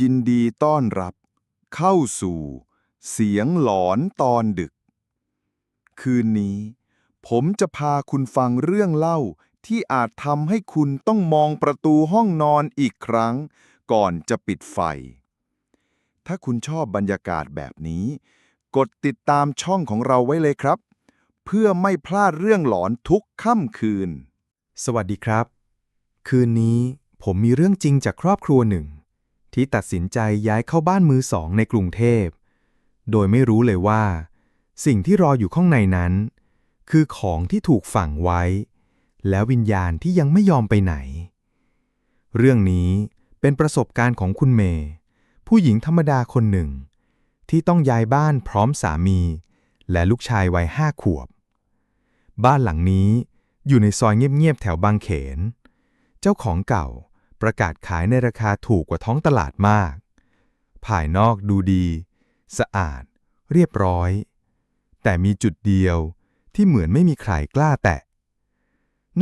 ยินดีต้อนรับ เข้าสู่ เสียงหลอนตอนดึก คืนนี้ ผมจะพาคุณฟังเรื่องเล่าที่อาจทำให้คุณต้องมองประตูห้องนอนอีกครั้ง ก่อนจะปิดไฟ ถ้าคุณชอบบรรยากาศแบบนี้ กดติดตามช่องของเราไว้เลยครับ เพื่อไม่พลาดเรื่องหลอนทุกค่ำคืน สวัสดีครับ คืนนี้ผมมีเรื่องจริงจากครอบครัวหนึ่ง ที่ตัดสินใจย้ายเข้าบ้านมือสองในกรุงเทพ โดยไม่รู้เลยว่า สิ่งที่รออยู่ข้างในนั้น คือของที่ถูกฝังไว้ แล้ววิญญาณที่ยังไม่ยอมไปไหน เรื่องนี้เป็นประสบการณ์ของคุณเมย์ผู้หญิงธรรมดาคนหนึ่ง ที่ต้องย้ายบ้านพร้อมสามี และลูกชายวัยห้าขวบ บ้านหลังนี้อยู่ในซอยเงียบๆแถวบางเขน เจ้าของเก่า ประกาศขายในราคาถูกกว่าท้องตลาดมาก ภายนอกดูดี สะอาด เรียบร้อย แต่มีจุดเดียวที่เหมือนไม่มีใครกล้าแตะ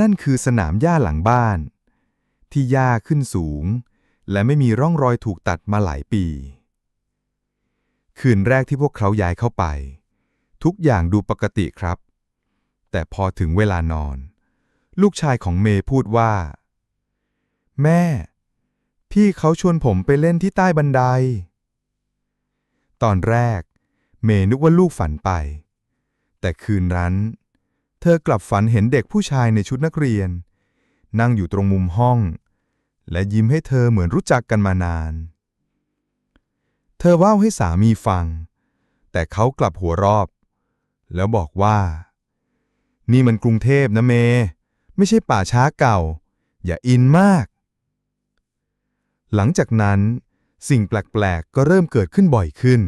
นั่นคือสนามหญ้าหลังบ้าน ที่หญ้าขึ้นสูง และไม่มีร่องรอยถูกตัดมาหลายปี คืนแรกที่พวกเขาย้ายเข้าไป ทุกอย่างดูปกติครับ แต่พอถึงเวลานอน ลูกชายของเมย์พูดว่า แม่ พี่เขาชวนผมไปเล่นที่ใต้บันได ตอนแรก เมย์นึกว่าลูกฝันไป แต่คืนนั้น เธอกลับฝันเห็นเด็กผู้ชายในชุดนักเรียน นั่งอยู่ตรงมุมห้อง และยิ้มให้เธอเหมือนรู้จักกันมานาน เธอเล่าให้สามีฟัง แต่เขากลับหัวรอบ แล้วบอกว่า นี่มันกรุงเทพนะเม ไม่ใช่ป่าช้าเก่า อย่าอินมาก หลังจากนั้น สิ่งแปลก ๆ ก็เริ่มเกิดขึ้นบ่อยขึ้น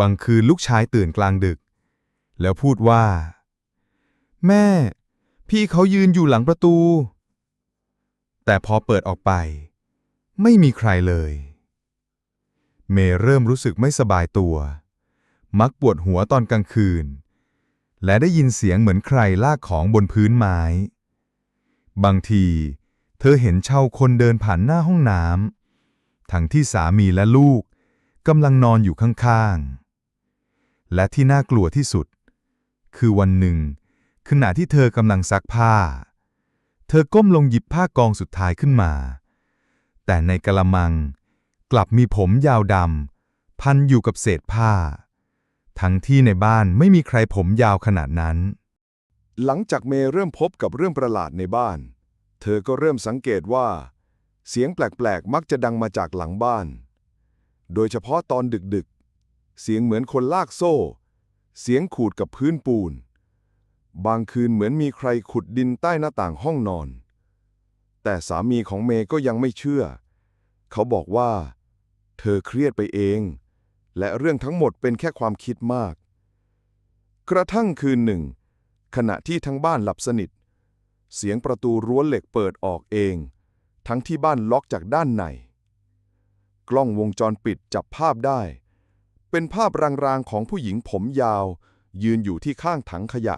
บางคืนลูกชายตื่นกลางดึก แล้วพูดว่า แม่ พี่เขายืนอยู่หลังประตู แต่พอเปิดออกไป ไม่มีใครเลย เมย์เริ่มรู้สึกไม่สบายตัว มักปวดหัวตอนกลางคืน และได้ยินเสียงเหมือนใครลากของบนพื้นไม้ บางที เธอเห็นช่าคนเดินผ่านหน้าห้องน้ำทั้งที่สามีและลูกกำลังนอนอยู่ข้างๆ และที่น่ากลัวที่สุด คือวันหนึ่ง ขณะที่เธอกำลังซักผ้า เธอก้มลงหยิบผ้ากองสุดท้ายขึ้นมา แต่ในกระมังกลับมีผมยาวดำพันอยู่กับเศษผ้า ทั้งที่ในบ้านไม่มีใครผมยาวขนาดนั้น หลังจากเมย์เริ่มพบกับเรื่องประหลาดในบ้าน เธอก็เริ่มสังเกตว่า เสียงแปลกๆ มักจะดังมาจากหลังบ้าน โดยเฉพาะตอนดึกๆ เสียงเหมือนคนลากโซ่ เสียงขูดกับพื้นปูน บางคืนเหมือนมีใครขุดดินใต้หน้าต่างห้องนอน แต่สามีของเมย์ก็ยังไม่เชื่อ เขาบอกว่า เธอเครียดไปเอง และเรื่องทั้งหมดเป็นแค่ความคิดมาก กระทั่งคืนหนึ่ง ขณะที่ทั้งบ้านหลับสนิทเเสียงประตูรั้วเหล็กเปิดออกเอง ทั้งที่บ้านล็อกจากด้านใน กล้องวงจรปิดจับภาพได้ เป็นภาพรางๆของผู้หญิงผมยาว ยืนอยู่ที่ข้างถังขยะ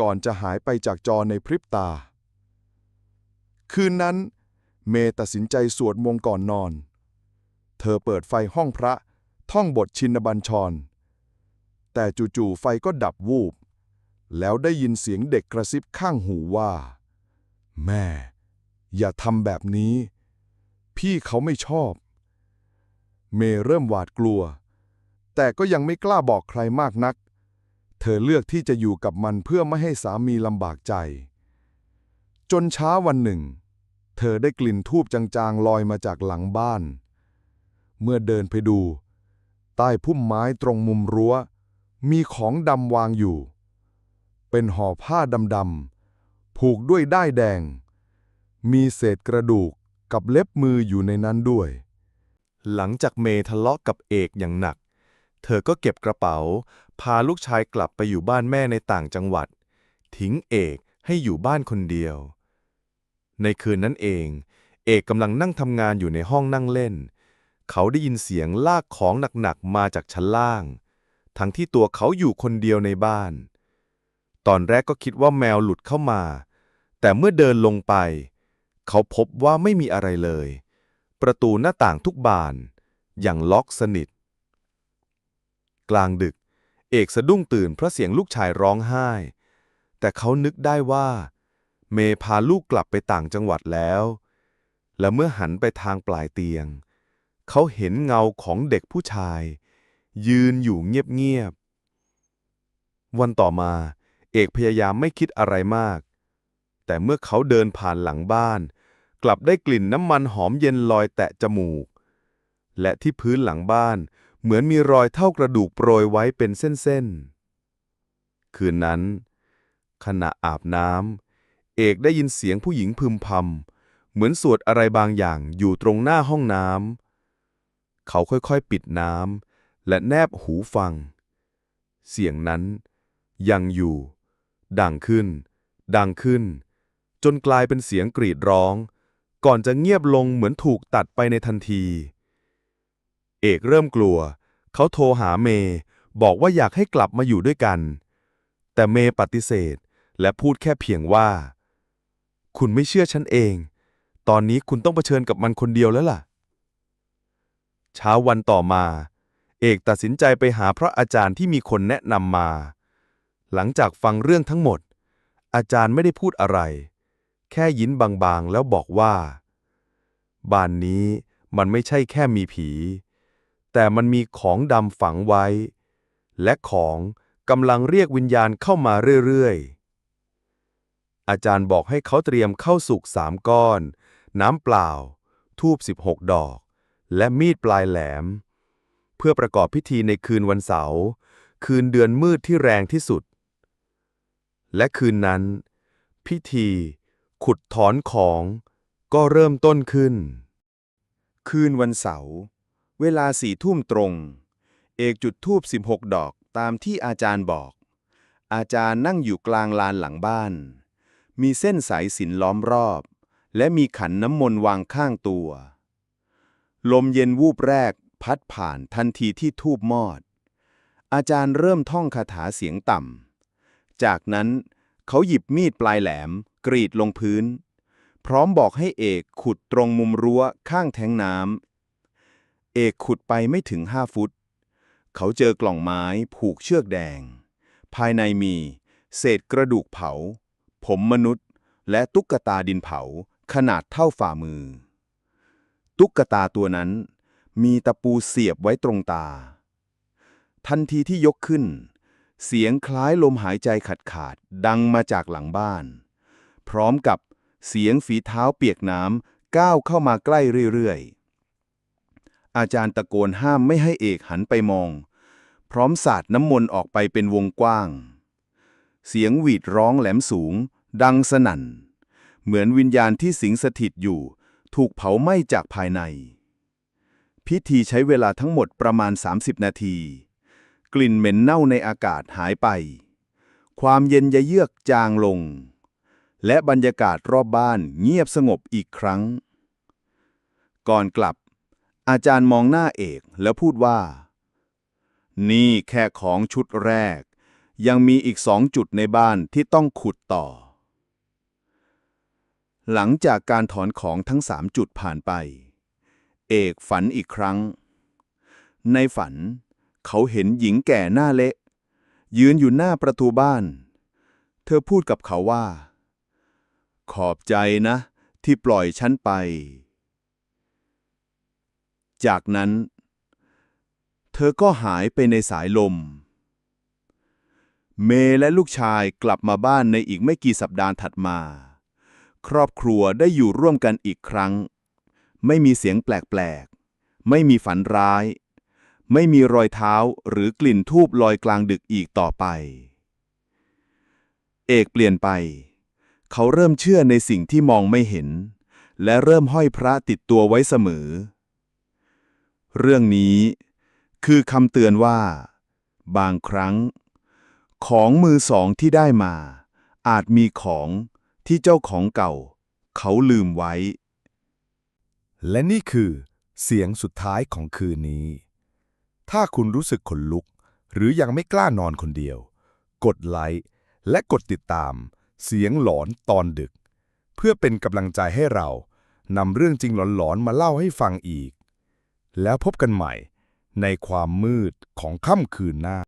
ก่อนจะหายไปจากจอในพริบตา คืนนั้น เมตัดสินใจสวดมงก่อนนอน เธอเปิดไฟห้องพระท่องบทชินบัญชร แต่จู่ๆไฟก็ดับวูบ แล้วได้ยินเสียงเด็กกระซิบข้างหูว่า แม่ อย่าทำแบบนี้ พี่เขาไม่ชอบ เมเริ่มหวาดกลัว แต่ก็ยังไม่กล้าบอกใครมากนัก เธอเลือกที่จะอยู่กับมันเพื่อไม่ให้สามีลำบากใจ จนเช้าวันหนึ่ง เธอได้กลิ่นทูบจางๆลอยมาจากหลังบ้าน เมื่อเดินไปดู ใต้พุ่มไม้ตรงมุมรั้ว มีของดำวางอยู่ เป็นห่อผ้าดำๆผูกด้วยด้ายแดง มีเศษกระดูกกับเล็บมืออยู่ในนั้นด้วย หลังจากเมย์ทะเลาะกับเอกอย่างหนัก เธอก็เก็บกระเป๋า พาลูกชายกลับไปอยู่บ้านแม่ในต่างจังหวัด ทิ้งเอกให้อยู่บ้านคนเดียว ในคืนนั้นเอง เอกกำลังนั่งทำงานอยู่ในห้องนั่งเล่น เขาได้ยินเสียงลากของหนักๆมาจากชั้นล่าง ทั้งที่ตัวเขาอยู่คนเดียวในบ้าน ตอนแรกก็คิดว่าแมวหลุดเข้ามา แต่เมื่อเดินลงไป เขาพบว่าไม่มีอะไรเลย ประตูหน้าต่างทุกบาน อย่างล็อกสนิท กลางดึก เอกสะดุ้งตื่นเพราะเสียงลูกชายร้องไห้ แต่เขานึกได้ว่า เมพาลูกกลับไปต่างจังหวัดแล้ว และเมื่อหันไปทางปลายเตียง เขาเห็นเงาของเด็กผู้ชาย ยืนอยู่เงียบๆวันต่อมา เอกพยายามไม่คิดอะไรมาก แต่เมื่อเขาเดินผ่านหลังบ้าน กลับได้กลิ่นน้ำมันหอมเย็นลอยแตะจมูก และที่พื้นหลังบ้าน เหมือนมีรอยเท่ากระดูกโปรยไว้เป็นเส้นๆ คืนนั้น ขณะอาบน้ำเอกได้ยินเสียงผู้หญิงพึมพำเหมือนสวดอะไรบางอย่างอยู่ตรงหน้าห้องน้ำเขาค่อยๆปิดน้ำและแนบหูฟัง เสียงนั้นยังอยู่ ดังขึ้น ดังขึ้น จนกลายเป็นเสียงกรีดร้อง ก่อนจะเงียบลงเหมือนถูกตัดไปในทันที เอกเริ่มกลัว เขาโทรหาเมย์บอกว่าอยากให้กลับมาอยู่ด้วยกัน แต่เมย์ปฏิเสธและพูดแค่เพียงว่า คุณไม่เชื่อฉันเอง ตอนนี้คุณต้องเผชิญกับมันคนเดียวแล้วล่ะ เช้าวันต่อมา เอกตัดสินใจไปหาพระอาจารย์ที่มีคนแนะนำมา หลังจากฟังเรื่องทั้งหมด อาจารย์ไม่ได้พูดอะไร แค่ยิ้นบางๆ แล้วบอกว่า บ้านนี้มันไม่ใช่แค่มีผี แต่มันมีของดำฝังไว้ และของกำลังเรียกวิญญาณเข้ามาเรื่อยๆ อาจารย์บอกให้เขาเตรียมเข้าสุกสามก้อน น้ำเปล่า ทูบ16 ดอก และมีดปลายแหลม เพื่อประกอบพิธีในคืนวันเสาร์คืนเดือนมืดที่แรงที่สุด และคืนนั้น พิธีขุดถอนของก็เริ่มต้นขึ้น คืนวันเสาร์เวลาสี่ทุ่มตรง เอกจุดทูบ16 ดอกตามที่อาจารย์บอก อาจารย์นั่งอยู่กลางลานหลังบ้าน มีเส้นสายสินล้อมรอบ และมีขันน้ำมนต์วางข้างตัว ลมเย็นวูบแรกพัดผ่านทันทีที่ทูบมอด อาจารย์เริ่มท่องคาถาเสียงต่ำ จากนั้นเขาหยิบมีดปลายแหลม กรีดลงพื้น พร้อมบอกให้เอกขุดตรงมุมรั้วข้างแทงน้ำเอกขุดไปไม่ถึงห้าฟุต เขาเจอกล่องไม้ผูกเชือกแดง ภายในมี เศษกระดูกเผา ผมมนุษย์ และตุ๊กตาดินเผาขนาดเท่าฝ่ามือ ตุ๊กตาตัวนั้นมีตะปูเสียบไว้ตรงตา ทันทีที่ยกขึ้น เสียงคล้ายลมหายใจขาดขาดดังมาจากหลังบ้าน พร้อมกับเสียงฝีเท้าเปียกน้ำก้าวเข้ามาใกล้เรื่อยๆ อาจารย์ตะโกนห้ามไม่ให้เอกหันไปมอง พร้อมสาดน้ำมนต์ออกไปเป็นวงกว้าง เสียงหวีดร้องแหลมสูง ดังสนั่น เหมือนวิญญาณที่สิงสถิตอยู่ ถูกเผาไหม้จากภายใน พิธีใช้เวลาทั้งหมดประมาณ 30 นาที กลิ่นเหม็นเน่าในอากาศหายไป ความเย็นยะเยือกจางลง และบรรยากาศรอบบ้านเงียบสงบอีกครั้ง ก่อนกลับ อาจารย์มองหน้าเอกแล้วพูดว่า นี่แค่ของชุดแรก ยังมีอีกสองจุดในบ้านที่ต้องขุดต่อ หลังจากการถอนของทั้งสามจุดผ่านไป เอกฝันอีกครั้ง ในฝัน เขาเห็นหญิงแก่หน้าเละ ยืนอยู่หน้าประตูบ้าน เธอพูดกับเขาว่า ขอบใจนะ ที่ปล่อยฉันไป จากนั้น เธอก็หายไปในสายลม เมและลูกชายกลับมาบ้านในอีกไม่กี่สัปดาห์ถัดมา ครอบครัวได้อยู่ร่วมกันอีกครั้ง ไม่มีเสียงแปลกๆ ไม่มีฝันร้าย ไม่มีรอยเท้าหรือกลิ่นทูบลอยกลางดึกอีกต่อไป เอกเปลี่ยนไป เขาเริ่มเชื่อในสิ่งที่มองไม่เห็น และเริ่มห้อยพระติดตัวไว้เสมอ เรื่องนี้คือคำเตือนว่า บางครั้ง ของมือสองที่ได้มา อาจมีของที่เจ้าของเก่า เขาลืมไว้ และนี่คือเสียงสุดท้ายของคืนนี้ ถ้าคุณรู้สึกขนลุก หรือยังไม่กล้านอนคนเดียว กดไลค์และกดติดตาม เสียงหลอนตอนดึก เพื่อเป็นกำลังใจให้เรานำเรื่องจริงหลอนๆมาเล่าให้ฟังอีก แล้วพบกันใหม่ในความมืดของค่ำคืนหน้า